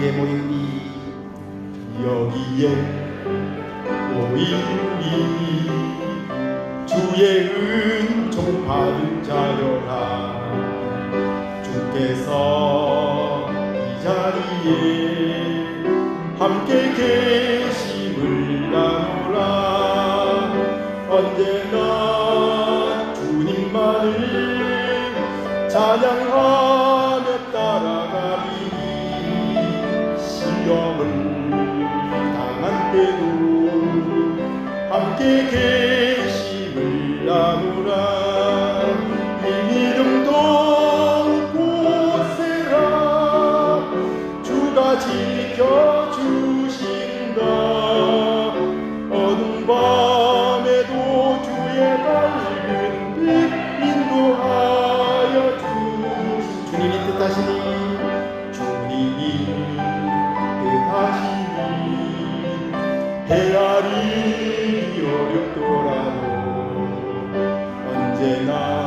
위에 모이니 주의 은총 받은 자여라. 주께서 이 자리에 함께 계심을 나누라. 언제나 주님만을 찬양하 때도 함께 계심을 나누라. 이 믿음도 곳세라. 주가 지켜주신다. 어두운 밤에도 주의 밝은 빛 인도하여 주신 주님이 뜻하시니 헤아리기 어렵더라도 언제나